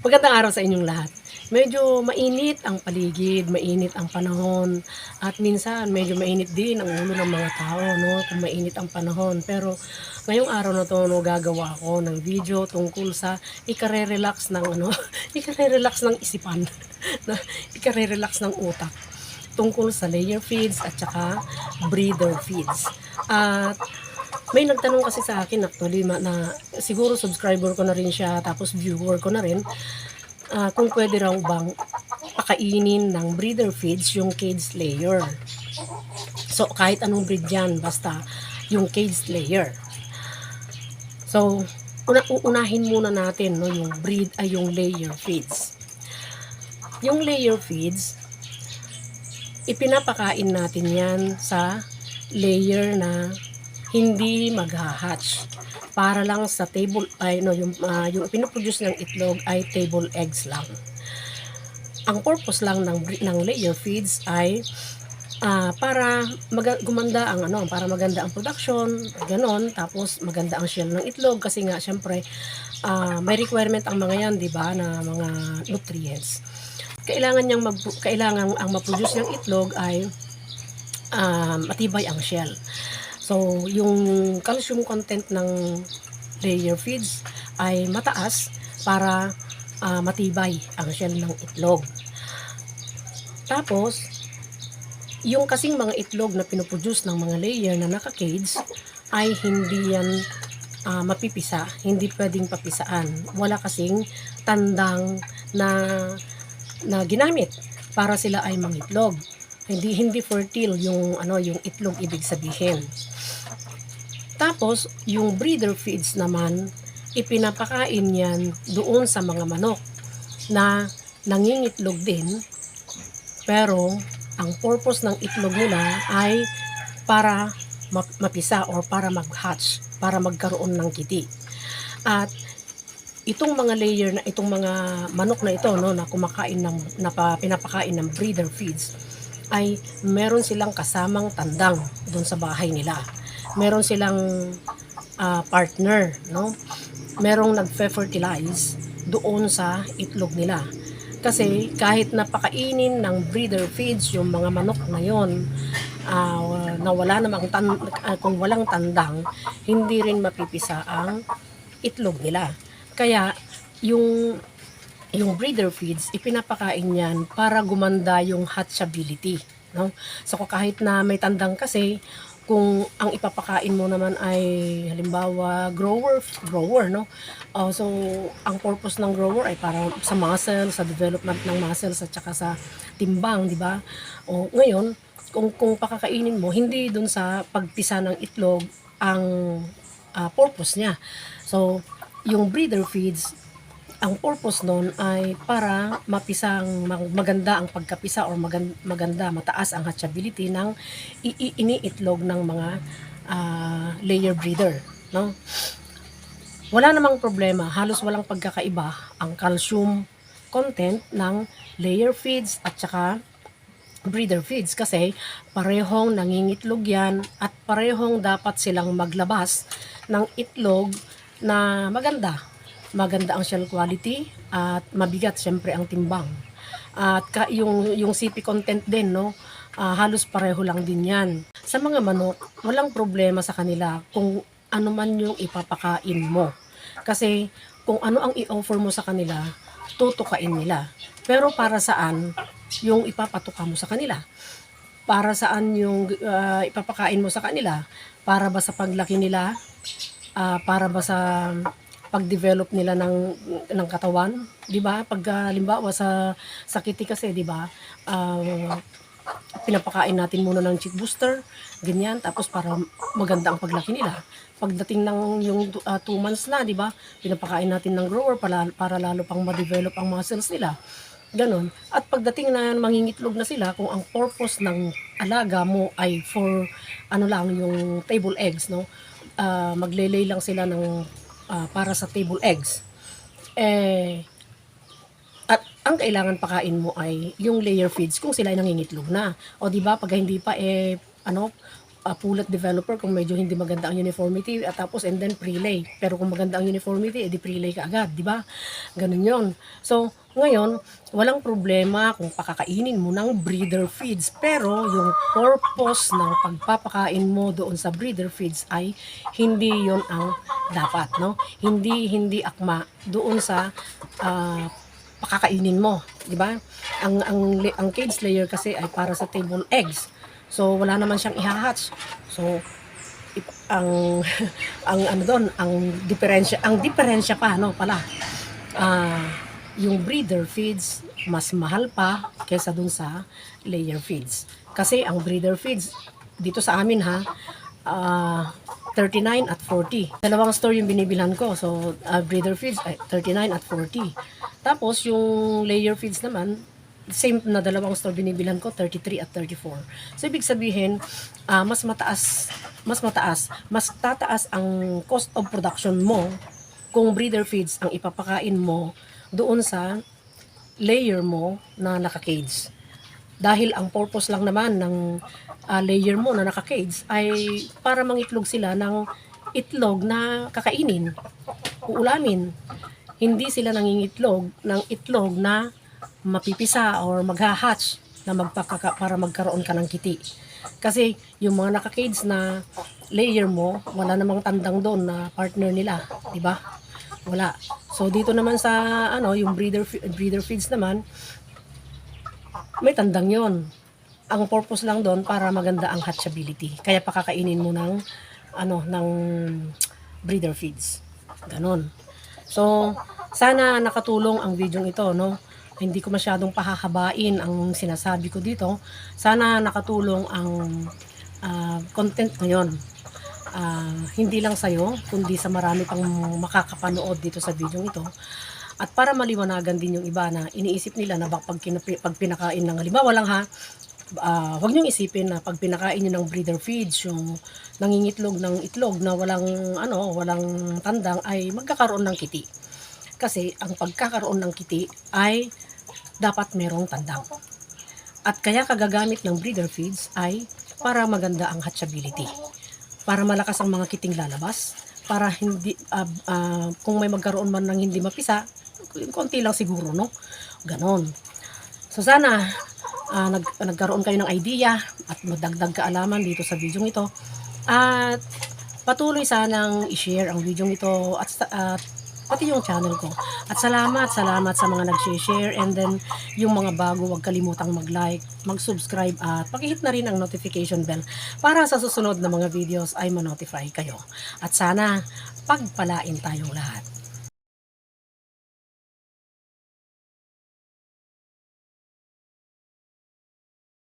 Magandang araw sa inyong lahat. Medyo mainit ang paligid, mainit ang panahon, at minsan medyo mainit din ang ulo ng mga tao, no? Kung mainit ang panahon. Pero ngayong araw na to, no, gagawa ko ng video tungkol sa ikare-relax ng ano, ikare-relax ng isipan, na ikare-relax ng utak tungkol sa layer feeds at saka breeder feeds. At may nagtanong kasi sa akin actually ma- na siguro subscriber ko na rin siya tapos viewer ko na rin ah, kung pwede raw bang pakainin ng breeder feeds yung cage layer. So kahit anong breed yan basta yung cage layer. So una uunahin muna natin no yung breed ay yung layer feeds. Yung layer feeds ipinapakain natin yan sa layer na hindi magha-hatch para lang sa table ay no yung ah, yung pinoproduce ng itlog ay table eggs lang. Ang purpose lang ng ng layer feeds ay ah, para maga- gumanda ang ano, para maganda ang production, ganon, tapos maganda ang shell ng itlog kasi nga syempre ah, may requirement ang mga yan, 'di ba, na mga nutrients. Kailangan niyang mag kailangan ang ma-produce ng itlog ay ah, matibay ang shell. So, yung calcium content ng layer feeds ay mataas para ah, matibay ang shell ng itlog. Tapos, yung kasing mga itlog na pinoproduce ng mga layer na naka-cage ay hindi yan ah, mapipisa, hindi pwedeng papisaan. Wala kasing tandang na na ginamit para sila ay mangitlog. Hindi hindi fertile yung ano yung itlog ibig sabihin. Tapos, yung breeder feeds naman, ipinapakain yan doon sa mga manok na nangingitlog din. Pero, ang purpose ng itlog nila ay para ma- mapisa or para mag-hatch, para magkaroon ng kiti. At itong mga layer na itong mga manok na ito no na kumakain ng na pa- pinapakain ng breeder feeds ay meron silang kasamang tandang doon sa bahay nila meron silang ah, partner, no? Merong nagfe-fertilize doon sa itlog nila. Kasi kahit napakainin ng breeder feeds yung mga manok na yon, ah, na wala namang tan ah, kung walang tandang, hindi rin mapipisa ang itlog nila. Kaya yung yung breeder feeds, ipinapakain yan para gumanda yung hatchability. No? So kahit na may tandang kasi, kung ang ipapakain mo naman ay halimbawa grower grower no? Uh, so ang purpose ng grower ay para sa muscle sa development ng muscles at saka sa timbang di ba? O ngayon kung kung pakakainin mo hindi dun sa pagpisa ng itlog ang ah, purpose niya. So yung breeder feeds ang purpose nun ay para mapisang mag- maganda ang pagkapisa or magan- maganda, mataas ang hatchability ng iniitlog ng mga ah, layer breeder. No? Wala namang problema, halos walang pagkakaiba ang calcium content ng layer feeds at saka breeder feeds kasi parehong nangingitlog yan at parehong dapat silang maglabas ng itlog na maganda. Maganda ang shell quality at mabigat syempre ang timbang. At ka, yung, yung CP content din, no, ah, halos pareho lang din yan. Sa mga manok, walang problema sa kanila kung ano man yung ipapakain mo. Kasi kung ano ang i-offer mo sa kanila, tutukain nila. Pero para saan yung ipapatuka mo sa kanila? Para saan yung ah, ipapakain mo sa kanila? Para ba sa paglaki nila? Ah, para ba sa pag-develop nila ng ng katawan, 'di ba? Pag ah, halimbawa sa sa kitty kasi, 'di ba? ah, pinapakain natin muna ng chick booster, ganyan, tapos para maganda ang paglaki nila. Pagdating ng yung 2 months na, 'di ba? Pinapakain natin ng grower para para lalo pang ma-develop ang muscles nila. Ganon. At pagdating na mangingitlog na sila, kung ang purpose ng alaga mo ay for ano lang yung table eggs, no? Ah, maglelay lang sila ng ah, para sa table eggs. Eh at ang kailangan pakain mo ay yung layer feeds kung sila ay nangingitlog na. O di ba pag hindi pa eh ano uh, pulot developer kung medyo hindi maganda ang uniformity at tapos and then prelay. Pero kung maganda ang uniformity, edi prelay ka agad, di ba? Ganun yon. So, ngayon, walang problema kung pakakainin mo ng breeder feeds. Pero yung purpose ng pagpapakain mo doon sa breeder feeds ay hindi yon ang dapat, no? Hindi hindi akma doon sa ah, pakakainin mo, di ba? Ang ang ang cage layer kasi ay para sa table eggs. So wala naman siyang ihahatch. So ang ang ano doon, ang diferensya, ang diferensya pa no pala. Ah, yung breeder feeds mas mahal pa kaysa dun sa layer feeds. Kasi ang breeder feeds dito sa amin ha, ah 39 at 40. Dalawang store yung binibilhan ko. So, ah, breeder feeds ay 39 at 40. Tapos, yung layer feeds naman, same na dalawang store binibilhan ko, 33 at 34. So, ibig sabihin, ah, mas mataas, mas mataas, mas tataas ang cost of production mo kung breeder feeds ang ipapakain mo doon sa layer mo na naka-cage. Dahil ang purpose lang naman ng ah, layer mo na naka-cage ay para mangitlog sila ng itlog na kakainin, uulamin. Hindi sila nangingitlog ng itlog na mapipisa or magha-hatch na magpakaka para magkaroon ka ng kiti. Kasi yung mga naka-cage na layer mo, wala namang tandang doon na partner nila, di ba? Wala. So dito naman sa ano, yung breeder breeder feeds naman, may tandang yon. Ang purpose lang doon para maganda ang hatchability. Kaya pakakainin mo ng ano ng breeder feeds. Ganon. So, sana nakatulong ang video ito, no? Hindi ko masyadong pahahabain ang sinasabi ko dito. Sana nakatulong ang ah, content ngayon. Ah, hindi lang sa'yo, kundi sa marami pang makakapanood dito sa video ito. At para maliwanagan din yung iba na iniisip nila na bak- pag, pag pinakain ng halimbawa lang ha, ah, huwag niyong isipin na pag pinakain niyo ng breeder feeds, yung nangingitlog ng itlog na walang ano, walang tandang ay magkakaroon ng kiti. Kasi ang pagkakaroon ng kiti ay dapat merong tandang. At kaya kagagamit ng breeder feeds ay para maganda ang hatchability. Para malakas ang mga kiting lalabas, para hindi ah, ah, kung may magkaroon man ng hindi mapisa, konti lang siguro, no? Ganon. So sana ah, nag, nagkaroon kayo ng idea at magdagdag kaalaman dito sa video ito. At patuloy sanang i-share ang video ito at, at pati yung channel ko. At salamat, salamat sa mga nag-share and then yung mga bago, huwag kalimutang mag-like, mag-subscribe at pakihit na rin ang notification bell para sa susunod na mga videos ay ma-notify kayo. At sana pagpalain tayong lahat.